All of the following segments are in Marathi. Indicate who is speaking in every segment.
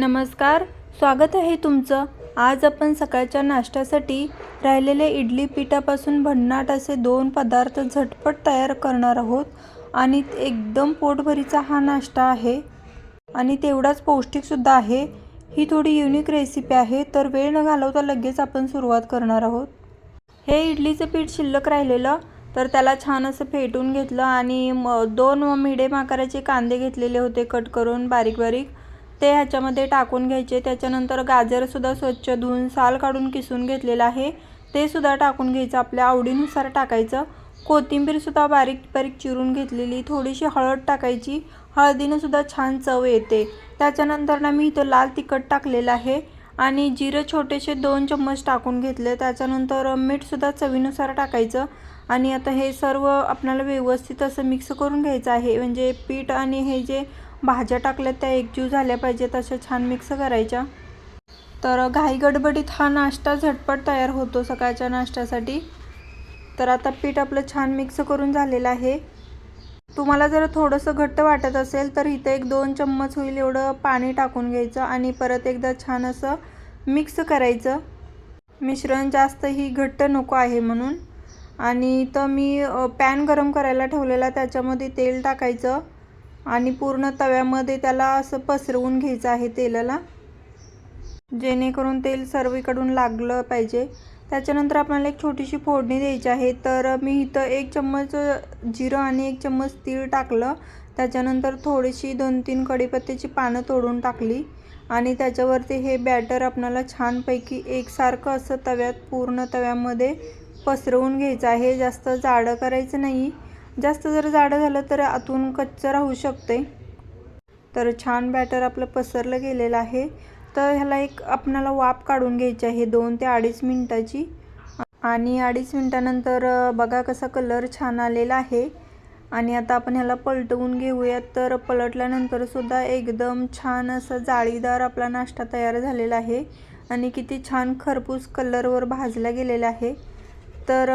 Speaker 1: नमस्कार स्वागत आहे तुमचं. आज आपण सकाळच्या नाश्त्यासाठी राहिलेले इडली पिठापासून भन्नाट असे दोन पदार्थ झटपट तयार करणार आहोत आणि एकदम पोटभरीचा हा नाश्ता आहे. आणि तेवढाच पौष्टिकसुद्धा आहे. ही थोडी युनिक रेसिपी आहे तर वेळ न घालवता लगेच आपण सुरुवात करणार आहोत. हे इडलीचं पीठ शिल्लक राहिलेलं तर त्याला छान असं फेटून घेतलं आणि म दोन मिडियम आकाराचे कांदे घेतलेले होते कट करून बारीक बारीक ते ह्याच्यामध्ये टाकून घ्यायचे. त्याच्यानंतर गाजरसुद्धा स्वच्छ धुवून साल काढून किसून घेतलेलं आहे. ते सुद्धा टाकून घ्यायचं. आपल्या आवडीनुसार टाकायचं. कोथिंबीरसुद्धा बारीक बारीक चिरून घेतलेली. थोडीशी हळद टाकायची. हळदीनं सुद्धा छान चव येते. त्याच्यानंतर ना मी इथं लाल तिखट टाकलेलं आहे. आणि जिरं छोटेसे दोन चम्मच टाकून घेतले. त्याच्यानंतर मीठसुद्धा चवीनुसार टाकायचं. आणि आता हे सर्व आपल्याला व्यवस्थित असं मिक्स करून घ्यायचं आहे. म्हणजे पीठ आणि हे जे भाज्या टाकल्यात त्या एकजीव झाल्या पाहिजेत अशा छान मिक्स करायच्या. तर घाई गडबडीत हा नाश्ता झटपट तयार होतो सकाळच्या नाश्त्यासाठी. तर आता पीठ आपलं छान मिक्स करून झालेलं आहे. तुम्हाला जर थोडंसं घट्ट वाटत असेल तर इथं एक दोन चम्मच होईल एवढं पाणी टाकून घ्यायचं आणि परत एकदा छान असं मिक्स करायचं. मिश्रण जास्तही घट्ट नको आहे म्हणून. आणि इथं मी पॅन गरम करायला ठेवलेला त्याच्यामध्ये तेल टाकायचं. आणि पूर्ण तव्यामध्ये त्याला असं पसरवून घ्यायचं आहे तेलाला. जेणेकरून तेल सर्वीकडून लागलं पाहिजे. त्याच्यानंतर आपल्याला एक छोटीशी फोडणी द्यायची आहे. तर मी इथं एक चम्मच जिरं आणि एक चम्मच तीळ टाकलं. त्याच्यानंतर थोडीशी दोन तीन कढीपत्त्याची पानं तोडून टाकली. आणि त्याच्यावरती हे बॅटर आपल्याला छानपैकी एकसारखं असं तव्यात पूर्ण तव्यामध्ये पसरवून घ्यायचं आहे. जास्त जाडं करायचं नाही. जास्त जर जाडं झालं तर आतून कच्चं राहू शकते. तर छान बॅटर आपलं पसरलं गेलेलं आहे. तर ह्याला एक आपणाला वाफ काढून घ्यायची आहे दोन ते अडीच मिनटाची. आणि अडीच मिनटानंतर बघा कसा कलर छान आलेला आहे. आणि आता आपण ह्याला पलटवून घेऊयात. तर पलटल्यानंतर सुद्धा एकदम छान असं जाळीदार आपला नाश्ता तयार झालेला आहे. आणि किती छान खरपूस कलरवर भाजला गेलेला आहे. तर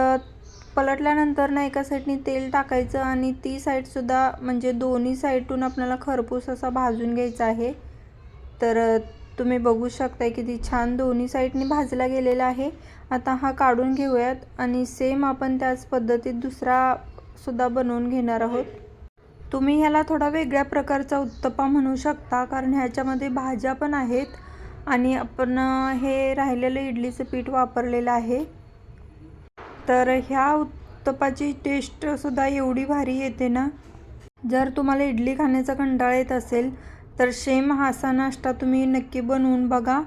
Speaker 1: पलटल्यानंतर ना एका साईडनी तेल टाकायचं आणि ती साईडसुद्धा म्हणजे दोन्ही साईडतून आपल्याला खरपूस असा भाजून घ्यायचा आहे. तर तुम्ही बघू शकताय किती छान दोन्ही साईडनी भाजला गेलेला आहे. आता हा काढून घेऊयात आणि सेम आपण त्याच पद्धतीत दुसरा सुद्धा बनवून घेणार आहोत. तुम्ही ह्याला थोडा वेगळ्या प्रकारचा उत्तप्पा म्हणू शकता कारण ह्याच्यामध्ये भाज्या पण आहेत आणि आपण हे राहिलेलं इडलीचं पीठ वापरलेलं आहे. तर ह्या उत्तपाची टेस्टसुद्धा एवढी भारी येते ना. जर तुम्हाला इडली खाण्याचा कंटाळा येत असेल तर शेम हासा नाश्ता तुम्ही नक्की बनवून बघा.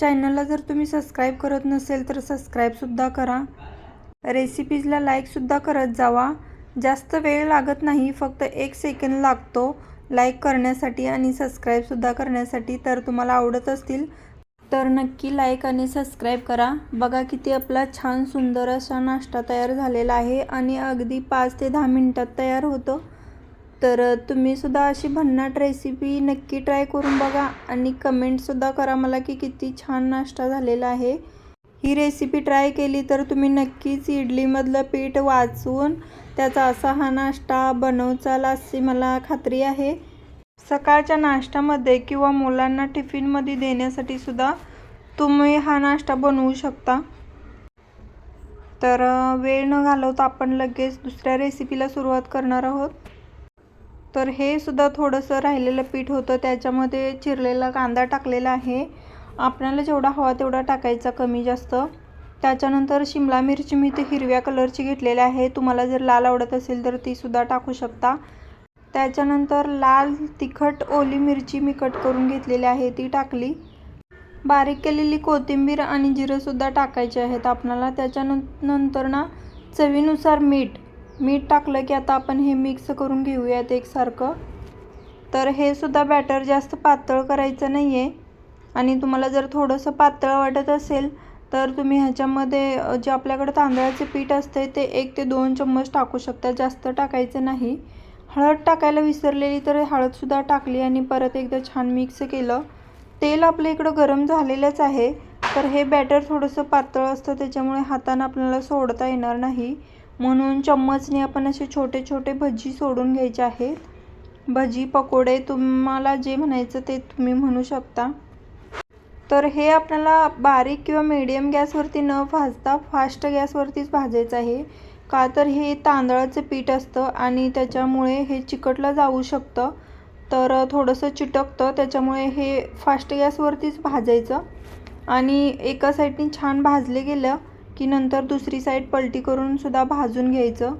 Speaker 1: चॅनलला जर तुम्ही सबस्क्राईब करत नसेल तर सबस्क्राईबसुद्धा करा. रेसिपीजला लाईकसुद्धा करत जावा. जास्त वेळ लागत नाही फक्त एक सेकंद लागतो लाईक करण्यासाठी आणि सबस्क्राईबसुद्धा करण्यासाठी. तर तुम्हाला आवडत असतील तर नक्की लाईक आणि सबस्क्राईब करा. बघा किती आपला छान सुंदर असा नाश्ता तयार झालेला आहे आणि अगदी पाच ते दहा मिनटात तयार होतो. तर तुम्हीसुद्धा अशी भन्नाट रेसिपी नक्की ट्राय करून बघा आणि कमेंटसुद्धा करा मला की किती छान नाश्ता झालेला आहे. ही रेसिपी ट्राय केली तर तुम्ही नक्कीच इडलीमधलं पीठ वाचवून त्याचा असा हा नाश्ता बनवचाल अशी मला खात्री आहे. सकाळच्या नाश्त्यामध्ये किंवा मुलांना टिफिनमध्ये देण्यासाठी सुद्धा तुम्ही हा नाश्ता बनवू शकता. तर वेळ न घालवता आपण लगेच दुसऱ्या रेसिपीला सुरुवात करणार आहोत. तर हे सुद्धा थोडंसं राहिलेलं पीठ होतं. त्याच्यामध्ये चिरलेला कांदा टाकलेला आहे. आपल्याला जेवढा हवा तेवढा टाकायचा कमी जास्त. त्याच्यानंतर शिमला मिरची मी ते हिरव्या कलरची घेतलेली आहे. तुम्हाला जर लाल आवडत असेल तर तीसुद्धा टाकू शकता. त्याच्यानंतर लाल तिखट ओली मिरची मी कट करून घेतलेली आहे ती टाकली. बारीक केलेली कोथिंबीर आणि जिरंसुद्धा टाकायचे आहेत. आपणाला त्याच्यानंतर ना चवीनुसार मीठ मीठ टाकलं की आता आपण हे मिक्स करून घेऊयात एकसारखं. तर हे सुद्धा बॅटर जास्त पातळ करायचं नाही आहे आणि तुम्हाला जर थोडंसं पातळ वाटत असेल तर तुम्ही ह्याच्यामध्ये जे आपल्याकडं तांदळाचे पीठ असते ते एक ते दोन चम्मच टाकू शकता. जास्त टाकायचं नाही. हळद टाकायला विसरलेली तर हळदसुद्धा टाकली आणि परत एकदा छान मिक्स केलं. तेल आपल्या इकडं गरम झालेलंच आहे तर हे बॅटर थोडंसं पातळ असतं त्याच्यामुळे हातानं आपल्याला सोडता येणार नाही. म्हणून चम्मचने आपण असे छोटे छोटे भजी सोडून घ्यायचे आहेत. भजी पकोडे तुम्हाला जे म्हणायचं ते तुम्ही म्हणू शकता. तर हे आपल्याला बारीक किंवा मीडियम गॅसवरती न भाजता फास्ट गॅसवरतीच भाजायचं आहे. का तर हे तांदळाचं पीठ असतं आणि त्याच्यामुळे हे चिकटलं जाऊ शकतं. तर थोडंसं चिटकतं त्याच्यामुळे हे फास्ट गॅसवरतीच भाजायचं. आणि एका साईडने छान भाजले गेलं की नंतर दुसरी साईड पलटी करूनसुद्धा भाजून घ्यायचं.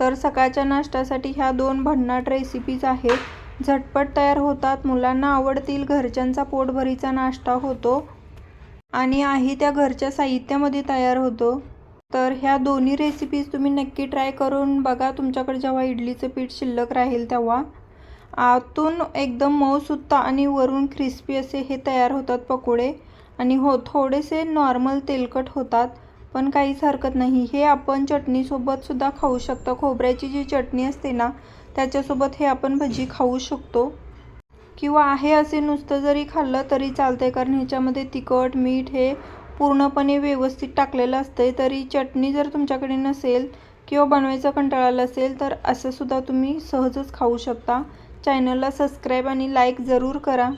Speaker 1: तर सकाळच्या नाश्त्यासाठी ह्या दोन भन्नाट रेसिपीज आहेत. झटपट तयार होतात मुलांना आवडतील घरच्यांचा पोटभरीचा नाश्ता होतो आणि आहे त्या घरच्या साहित्यामध्ये तयार होतो. तर ह्या दोन्ही रेसिपीज तुम्ही नक्की ट्राय करून बघा. तुमच्याकडे जेव्हा इडलीचं पीठ शिल्लक राहील तेव्हा. आतून एकदम मऊसुत्ता आणि वरून क्रिस्पी असे हे तयार होतात पकोडे. आणि हो थोडेसे नॉर्मल तेलकट होतात. पण काहीच हरकत नाही. हे आपण चटणीसोबतसुद्धा खाऊ शकतो. खोबऱ्याची जी चटणी असते ना त्याच्यासोबत हे आपण भजी खाऊ शकतो. किंवा आहे असे नुसतं जरी खाल्लं तरी चालते कारण ह्याच्यामध्ये तिखट मीठ हे पूर्णपणे व्यवस्थित टाकलेलं असतंय तरी चटणी जर तुमच्याकडे नसेल किंवा बनवायचा कंटाळा असेल तर असंसुद्धा तुम्ही सहजच खाऊ शकता. चॅनलला सबस्क्राईब आणि लाईक जरूर करा.